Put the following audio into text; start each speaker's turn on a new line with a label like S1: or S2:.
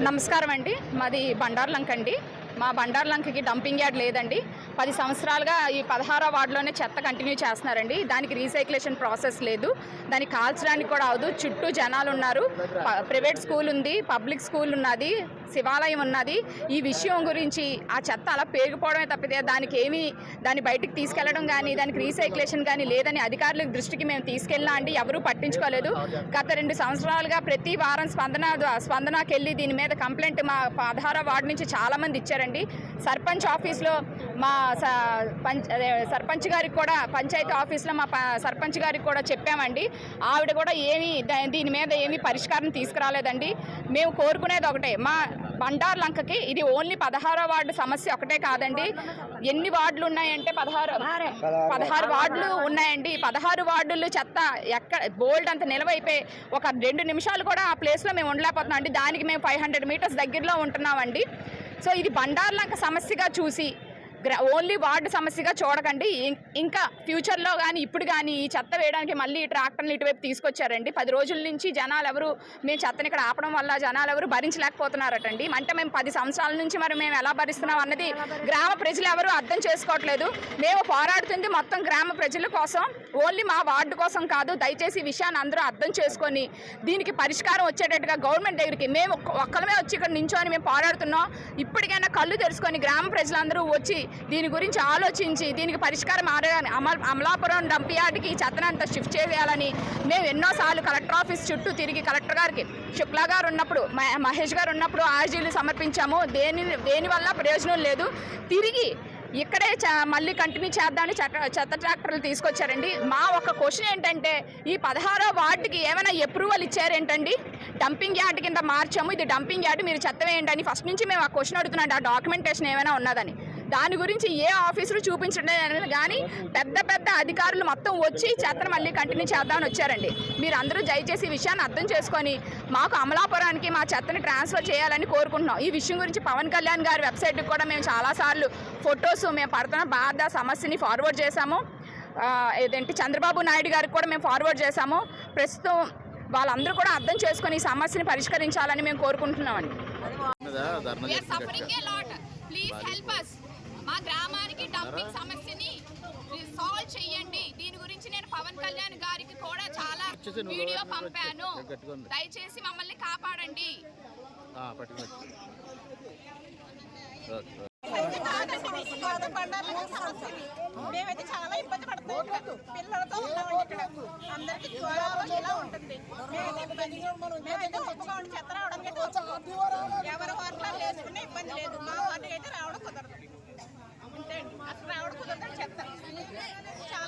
S1: నమస్కారం అండి మాది బండార్లంక అండి. మా బండార్లంకకి డంపింగ్ యార్డ్ లేదండి. పది సంవత్సరాలుగా ఈ పదహార వార్డులోనే చెత్త కంటిన్యూ చేస్తున్నారండి. దానికి రీసైక్లేషన్ ప్రాసెస్ లేదు. దానికి కాల్చడానికి కూడా అవదు. చుట్టూ జనాలు ఉన్నారు. ప్రైవేట్ స్కూల్ ఉంది పబ్లిక్ స్కూల్ ఉన్నది శివాలయం ఉన్నది. ఈ విషయం గురించి ఆ చెత్త అలా పేరుకుపోవడమే తప్పితే దానికి ఏమీ దాన్ని బయటికి తీసుకెళ్ళడం కానీ దానికి రీసైక్లేషన్ కానీ లేదని అధికారుల దృష్టికి మేము తీసుకెళ్ళినా అండి. ఎవరూ పట్టించుకోలేదు. గత రెండు సంవత్సరాలుగా ప్రతి వారం స్పందన స్పందనకెళ్ళి దీని మీద కంప్లైంట్ మా పదహార వార్డు నుంచి చాలా మంది ఇచ్చారండి సర్పంచ్ ఆఫీస్లో మా స- అదే సర్పంచ్ గారికి కూడా పంచాయతీ ఆఫీస్లో మా ప- సర్పంచ్ గారికి కూడా చెప్పామండి. ఆవిడ కూడా ఏమీ దీని మీద ఏమీ పరిష్కారం తీసుకురాలేదండి. మేము కోరుకునేది ఒకటే. మా బండార్ లంకకి ఇది ఓన్లీ పదహారో వార్డు సమస్య ఒకటే కాదండి. ఎన్ని వార్డులు ఉన్నాయంటే పదహారు పదహారు వార్డులు ఉన్నాయండి. పదహారు వార్డులు చెత్త ఎక్కడ బోల్డ్ అంత నిలవైపోయి ఒక రెండు నిమిషాలు కూడా ఆ ప్లేస్లో మేము ఉండలేకపోతున్నాం అండి. దానికి మేము ఫైవ్ హండ్రెడ్ మీటర్స్ దగ్గరలో ఉంటున్నామండి. సో ఇది బండార్లంక సమస్యగా చూసి ఓన్లీ వార్డు సమస్యగా చూడకండి. ఇంకా ఫ్యూచర్లో కానీ ఇప్పుడు కానీ ఈ చెత్త వేయడానికి మళ్ళీ ఈ ట్రాక్టర్లు ఇటువైపు తీసుకొచ్చారండి. పది రోజుల నుంచి జనాలు ఎవరు మేము చెత్తని ఇక్కడ ఆపడం వల్ల జనాలు ఎవరు భరించలేకపోతున్నారటండి. అంటే మేము పది సంవత్సరాల నుంచి మరి మేము ఎలా భరిస్తున్నాం అన్నది గ్రామ ప్రజలు ఎవరు అర్థం చేసుకోవట్లేదు. మేము పోరాడుతుంది మొత్తం గ్రామ ప్రజల కోసం. ఓన్లీ మా వార్డు కోసం కాదు దయచేసి విషయాన్ని అందరూ అర్థం చేసుకొని దీనికి పరిష్కారం వచ్చేటట్టుగా గవర్నమెంట్ దగ్గరికి మేము ఒక్క- ఒక్కలమే వచ్చి ఇక్కడ నించొని మేము పోరాడుతున్నాం. ఇప్పటికైనా కళ్ళు తెరుచుకొని గ్రామ ప్రజలందరూ వచ్చి దీని గురించి ఆలోచించి దీనికి పరిష్కారం ఆరగానే అమల అమలాపురం డంపియార్డ్కి చెత్తనంతా షిఫ్ట్ చేయాలని మేము ఎన్నోసార్లు కలెక్టర్ ఆఫీస్ చుట్టూ తిరిగి కలెక్టర్ గారికి శుక్లా గారు ఉన్నప్పుడు మహేష్ గారు ఉన్నప్పుడు ఆర్జీలు సమర్పించాము. దేని దేనివల్ల ప్రయోజనం లేదు. తిరిగి ఇక్కడే మళ్ళీ కంటిన్యూ చేద్దామని చెత్త చెత్త ట్రాక్టర్లు తీసుకొచ్చారండి. మా ఒక క్వశ్చన్ ఏంటంటే ఈ పదహారో వార్డుకి ఏమైనా అప్రూవల్ ఇచ్చారేంటండి? డంపింగ్ యార్డ్ కింద మార్చాము. ఇది డంపింగ్ యార్డ్ మీరు చెత్త వేయండి అని ఫస్ట్ నుంచి మేము ఆ క్వశ్చన్ అడుగుతున్నాం. ఆ డాక్యుమెంటేషన్ ఏమైనా ఉన్నదని. దాని గురించి ఏ ఆఫీసులు చూపించడం కానీ పెద్ద పెద్ద అధికారులు మొత్తం వచ్చి చెత్తను మళ్ళీ కంటిన్యూ చేద్దామని వచ్చారండి. మీరు అందరూ దయచేసి ఈ విషయాన్ని అర్థం చేసుకొని మాకు అమలాపురానికి మా చెత్తని ట్రాన్స్ఫర్ చేయాలని కోరుకుంటున్నాం. ఈ విషయం గురించి పవన్ కళ్యాణ్ గారి వెబ్సైట్కి కూడా మేము చాలాసార్లు ఫొటోస్ మేము పడుతున్న బాధ సమస్యని ఫార్వర్డ్ చేశాము. ఏదేంటి చంద్రబాబు నాయుడు గారికి కూడా మేము ఫార్వర్డ్ చేశాము. ప్రస్తుతం వాళ్ళందరూ కూడా అర్థం చేసుకొని ఈ సమస్యని పరిష్కరించాలని మేము కోరుకుంటున్నామండి.
S2: మీద ధర్నా
S1: We are
S2: చేసిన
S1: suffering
S2: గట్టిగా.
S1: a lot. Please help us. మా గ్రామానికి డంపింగ్ సమస్యని సాల్వ్ చెయ్యండి దీని గురించి నేను పవన్ కళ్యాణ్ గారికి కూడా చాలా వీడియో పంపాను. దయచేసి మమ్మల్ని కాపాడండి
S3: మేమైతే చాలా ఇబ్బంది పడుతున్నాం. పిల్లలతో ఉన్నామండి ఇక్కడ అందరికి జ్వరాలు ఇలా ఉంటుంది మేమైతే ఇబ్బంది మేమైతే ఒప్పుకోండి చెత్త. ఎవరి హోటల్లో వేసుకునే ఇబ్బంది లేదు.